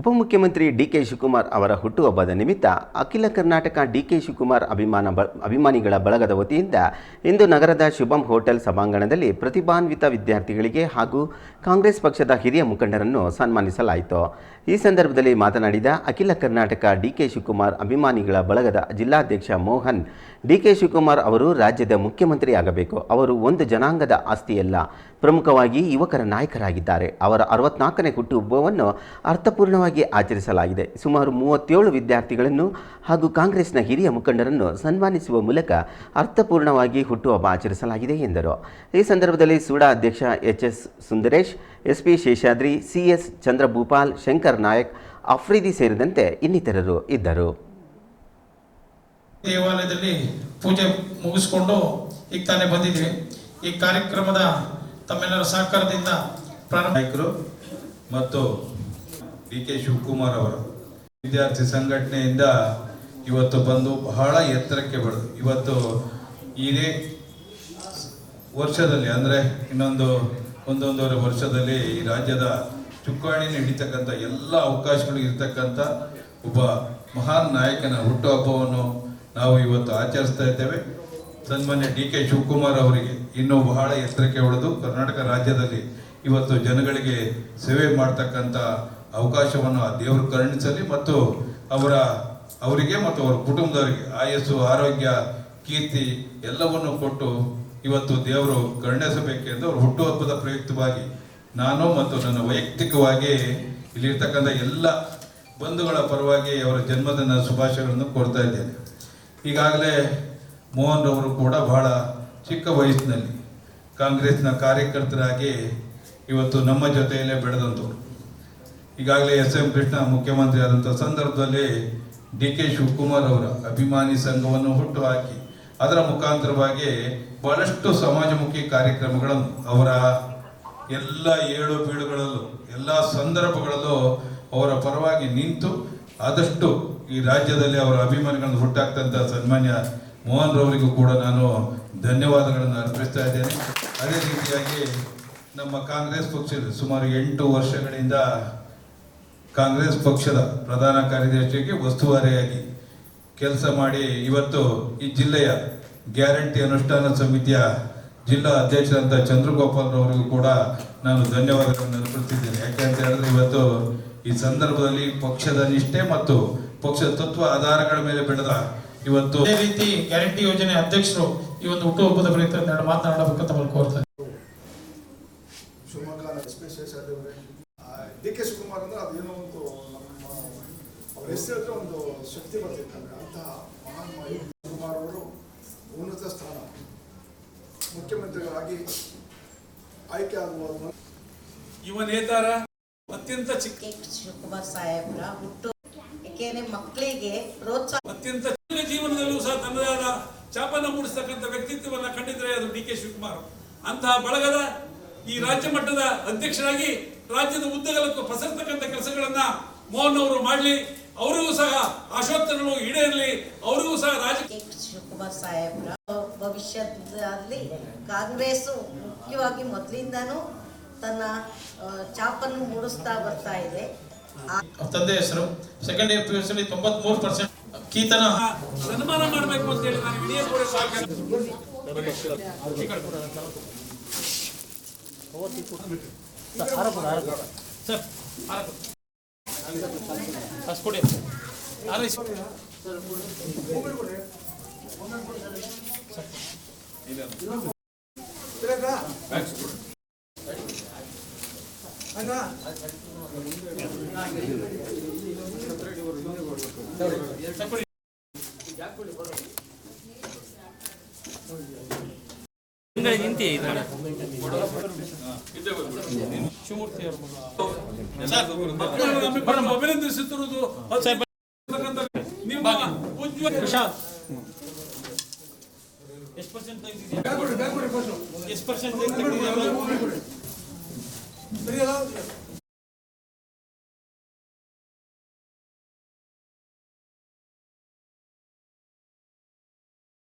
ಉಪಮುಖ್ಯಮಂತ್ರಿ D K Shivakumar ಅವರ ಹುಟ್ಟುಹಬ್ಬದ ನಿಮಿತ್ತ ಅಖಿಲ ಕರ್ನಾಟಕ ಡಿ ಕೆ ಶಿವಕುಮಾರ್ ಅಭಿಮಾನ ಬ, ಅಭಿಮಾನಿಗಳ ಬಳಗದ ವತಿಯಿಂದ ಇಂದು ನಗರದ ಶುಭಂ ಹೋಟೆಲ್ ಸಭಾಂಗಣದಲ್ಲಿ ಪ್ರತಿಭಾನ್ವಿತ ವಿದ್ಯಾರ್ಥಿಗಳಿಗೆ ಹಾಗೂ ಕಾಂಗ್ರೆಸ್ ಪಕ್ಷದ ಹಿರಿಯ ಮುಖಂಡರನ್ನು ಸನ್ಮಾನಿಸಲಾಯಿತು. ಈ ಸಂದರ್ಭದಲ್ಲಿ ಮಾತನಾಡಿದ ಅಖಿಲ ಕರ್ನಾಟಕ ಡಿ ಕೆ ಶಿವಕುಮಾರ್ ಅಭಿಮಾನಿಗಳ ಬಳಗದ ಜಿಲ್ಲಾಧ್ಯಕ್ಷ ಮೋಹನ್, ಡಿ ಕೆ ಶಿವಕುಮಾರ್ ಅವರು ರಾಜ್ಯದ ಮುಖ್ಯಮಂತ್ರಿ ಆಗಬೇಕು ಅವರು ಒಂದು ಜನಾಂಗದ ಆಸ್ತಿಯಲ್ಲ. ಪ್ರಮುಖವಾಗಿ ಯುವಕರ ನಾಯಕರಾಗಿದ್ದಾರೆ. ಅವರ ಅರವತ್ನಾಲ್ಕನೇ ಹುಟ್ಟುಹಬ್ಬವನ್ನು ಅರ್ಥಪೂರ್ಣವಾಗಿ ಆಚರಿಸಲಾಗಿದೆ. ಸುಮಾರು ಮೂವತ್ತೇಳು ವಿದ್ಯಾರ್ಥಿಗಳನ್ನು ಹಾಗೂ ಕಾಂಗ್ರೆಸ್ನ ಹಿರಿಯ ಮುಖಂಡರನ್ನು ಸನ್ಮಾನಿಸುವ ಮೂಲಕ ಅರ್ಥಪೂರ್ಣವಾಗಿ ಹುಟ್ಟುಹಬ್ಬ ಆಚರಿಸಲಾಗಿದೆ ಎಂದರು. ಈ ಸಂದರ್ಭದಲ್ಲಿ ಸೂಡಾ ಅಧ್ಯಕ್ಷ H S Sundaresh S P Seshadri C S Chandrabhupal, Shankar Nayak Afridi ಸೇರಿದಂತೆ ಇನ್ನಿತರರು ಇದ್ದರು. ದೇವಾಲಯದಲ್ಲಿ ಪೂಜೆ ಮುಗಿಸ್ಕೊಂಡು ಈಗ ತಾನೇ ಬಂದಿದ್ವಿ ಈ ಕಾರ್ಯಕ್ರಮದ ತಮ್ಮೆಲ್ಲರ ಸಹಕಾರದಿಂದ ನಾಯಕರು ಮತ್ತು ಡಿ ಕೆ ಶಿವಕುಮಾರ್ ಅವರು. ವಿದ್ಯಾರ್ಥಿ ಸಂಘಟನೆಯಿಂದ ಇವತ್ತು ಬಂದು ಬಹಳ ಎತ್ತರಕ್ಕೆ ಬೆಳೆದು ಇವತ್ತು ಇದೇ ವರ್ಷದಲ್ಲಿ ಅಂದರೆ ಇನ್ನೊಂದು ಒಂದೊಂದೂವರೆ ವರ್ಷದಲ್ಲಿ ಈ ರಾಜ್ಯದ ಚುಕ್ಕಾಣಿ ಹಿಡಿತಕ್ಕಂಥ ಎಲ್ಲ ಅವಕಾಶಗಳು ಇರತಕ್ಕಂಥ ಒಬ್ಬ ಮಹಾನ್ ನಾಯಕನ ಹುಟ್ಟುಹಬ್ಬವನ್ನು ನಾವು ಇವತ್ತು ಆಚರಿಸ್ತಾ ಇದ್ದೇವೆ. ಸನ್ಮಾನ್ಯ ಡಿ ಕೆ ಶಿವಕುಮಾರ್ ಅವರಿಗೆ ಇನ್ನೂ ಬಹಳ ಎತ್ತರಕ್ಕೆ ಹೊಡೆದು ಕರ್ನಾಟಕ ರಾಜ್ಯದಲ್ಲಿ ಇವತ್ತು ಜನಗಳಿಗೆ ಸೇವೆ ಮಾಡ್ತಕ್ಕಂಥ ಅವಕಾಶವನ್ನು ಆ ದೇವರು ಕರುಣಿಸಲಿ ಮತ್ತು ಅವರ ಅವರಿಗೆ ಮತ್ತು ಅವರ ಕುಟುಂಬದವರಿಗೆ ಆಯಸ್ಸು, ಆರೋಗ್ಯ, ಕೀರ್ತಿ ಎಲ್ಲವನ್ನು ಕೊಟ್ಟು ಇವತ್ತು ದೇವರು ಕರುಣಿಸಬೇಕೆಂದು ಅವರು ಹುಟ್ಟುಹಬ್ಬದ ಪ್ರಯುಕ್ತವಾಗಿ ನಾನು ಮತ್ತು ನನ್ನ ವೈಯಕ್ತಿಕವಾಗಿ ಇಲ್ಲಿರ್ತಕ್ಕಂಥ ಎಲ್ಲ ಬಂಧುಗಳ ಪರವಾಗಿ ಅವರ ಜನ್ಮದಿನ ಶುಭಾಶಯಗಳನ್ನು ಕೊಡ್ತಾ ಇದ್ದೇನೆ. ಈಗಾಗಲೇ ಮೋಹನ್ ಅವರು ಕೂಡ ಬಹಳ ಚಿಕ್ಕ ವಯಸ್ಸಿನಲ್ಲಿ ಕಾಂಗ್ರೆಸ್ನ ಕಾರ್ಯಕರ್ತರಾಗಿ ಇವತ್ತು ನಮ್ಮ ಜೊತೆಯಲ್ಲೇ ಬೆಳೆದಂಥವ್ರು. ಈಗಾಗಲೇ ಎಸ್ ಎಂ ಕೃಷ್ಣ ಮುಖ್ಯಮಂತ್ರಿ ಆದಂಥ ಸಂದರ್ಭದಲ್ಲಿ ಡಿ ಕೆ ಶಿವಕುಮಾರ್ ಅವರ ಅಭಿಮಾನಿ ಸಂಘವನ್ನು ಹುಟ್ಟುಹಾಕಿ ಅದರ ಮುಖಾಂತರವಾಗಿ ಬಹಳಷ್ಟು ಸಮಾಜಮುಖಿ ಕಾರ್ಯಕ್ರಮಗಳನ್ನು ಅವರ ಎಲ್ಲ ಏಳು ಬೀಳುಗಳಲ್ಲೂ, ಎಲ್ಲ ಸಂದರ್ಭಗಳಲ್ಲೂ ಅವರ ಪರವಾಗಿ ನಿಂತು ಆದಷ್ಟು ಈ ರಾಜ್ಯದಲ್ಲಿ ಅವರ ಅಭಿಮಾನಿಗಳನ್ನು ಹುಟ್ಟಾಕ್ತಂಥ ಸನ್ಮಾನ್ಯ ಮೋಹನ್ ರವರಿಗೂ ಕೂಡ ನಾನು ಧನ್ಯವಾದಗಳನ್ನು ಅರ್ಪಿಸ್ತಾ ಇದ್ದೇನೆ. ಅದೇ ರೀತಿಯಾಗಿ ನಮ್ಮ ಕಾಂಗ್ರೆಸ್ ಪಕ್ಷದ ಸುಮಾರು ಎಂಟು ವರ್ಷಗಳಿಂದ ಕಾಂಗ್ರೆಸ್ ಪಕ್ಷದ ಪ್ರಧಾನ ಕಾರ್ಯದರ್ಶಿಗೆ ಉಸ್ತುವಾರಿಯಾಗಿ ಕೆಲಸ ಮಾಡಿ ಇವತ್ತು ಈ ಜಿಲ್ಲೆಯ ಗ್ಯಾರಂಟಿ ಅನುಷ್ಠಾನ ಸಮಿತಿಯ ಜಿಲ್ಲಾ ಅಧ್ಯಕ್ಷರಂತ ಚಂದ್ರಗೋಪಾಲ್ ಅವರಿಗೂ ಕೂಡ ನಾನು ಧನ್ಯವಾದಗಳನ್ನು ಅರ್ಪಿಸ್ತಿದ್ದೇನೆ. ಯಾಕೆಂತ ಹೇಳಿದ್ರೆ ಇವತ್ತು ಈ ಸಂದರ್ಭದಲ್ಲಿ ಪಕ್ಷದ ನಿಷ್ಠೆ ಮತ್ತು ಪಕ್ಷದ ತತ್ವ ಆಧಾರಗಳ ಮೇಲೆ ಬೆಳೆದ ಇವತ್ತು ಅದೇ ರೀತಿ ಗ್ಯಾರಂಟಿ ಯೋಜನೆ ಅಧ್ಯಕ್ಷರು ಈ ಒಂದು ಹುಟ್ಟುಹಬ್ಬದ ಪ್ರಯುಕ್ತ ಎರಡು ಮಾತನಾಡಬೇಕಂತ ಕೋರ್ತಾರೆ ಶಿವಮೊಗ್ಗ ಡಿ ಕೆ ಶಿವಕುಮಾರ್ ಅಂದ್ರೆ ಅದೇನೋ ಒಂದು ನಮ್ಮ ಅವ್ರ ಹೆಸರು ಒಂದು ಶಕ್ತಿ ಬರ್ತಿತ್ತು ಅಂತಹ ಮಹಾನ್ ಮಹಿ ಶಿವಕುಮಾರ್ ಅವರು ಉನ್ನತ ಸ್ಥಾನ. ಮುಖ್ಯಮಂತ್ರಿಗಳಾಗಿ ಆಯ್ಕೆ ಆಗುವ ಯುವ ನೇತಾರ ಅತ್ಯಂತ ಚಿಕ್ಕ ಶಿವಕುಮಾರ್ ಸಾಹೇಬ್ರ ಹುಟ್ಟು ಯಾಕೆ ಮಕ್ಕಳಿಗೆ ಪ್ರೋತ್ಸಾಹ ಅತ್ಯಂತ ಜೀವನದಲ್ಲೂ ಸಹ ತನ್ನದಾದ ಚಾಪನ್ನ ಮೂಡಿಸ್ತಕ್ಕಂಥ ವ್ಯಕ್ತಿತ್ವವನ್ನ ಕಂಡಿದ್ರೆ ಅದು ಡಿ ಕೆ ಶಿವಕುಮಾರ್. ಅಂತಹ ಬಳಗದ ಈ ರಾಜ್ಯ ಮಟ್ಟದ ಅಧ್ಯಕ್ಷರಾಗಿ ರಾಜ್ಯದ ಉದ್ದಗಲಕ್ಕೂ ಪಸರ್ತಕ್ಕಂಥ ಕೆಲಸಗಳನ್ನ ಮೋಹನ್ ಅವರು ಮಾಡಲಿ. ಅವರಿಗೂ ಸಹ ಆಶೋತ್ತರಗಳು ಈಡೇರಲಿ. ಅವರಿಗೂ ಸಹ ರಾಜ ಕೆ ಶಿವಕುಮಾರ್ ಸಾಹೇಬ್ರ ಭವಿಷ್ಯದಲ್ಲಿ ಕಾಂಗ್ರೆಸ್ ಮುಖ್ಯವಾಗಿ ಮೊದಲಿಂದನೂ ತನ್ನ ಚಾಪನ್ನು ಮೂಡಿಸ್ತಾ ಬರ್ತಾ ಇದೆ. ತಂದೆ ಹೆಸರು. Second year P U C ತೊಂಬತ್ಮೂರು ಪರ್ಸೆಂಟ್ ಕೀರ್ತನ ಸನ್ಮಾನ ಮಾಡಬೇಕು ಅಂತ ಹೇಳಿ ನಾನು ವಿನಯಪೂರ್ವಕ ಸರ್ ಕೊಡಿ. ಕೊಡಿ. ಶಿವಮೂರ್ತಿ ಅಭಿನಂದಿಸುತ್ತಿರುವುದು ನಿಮ್ಮ ಉಜ್ವಲ ಪ್ರಶಾಂತ್ ಎಷ್ಟು ಪರ್ಸೆಂಟ್ ಎಷ್ಟು ಪರ್ಸೆಂಟ್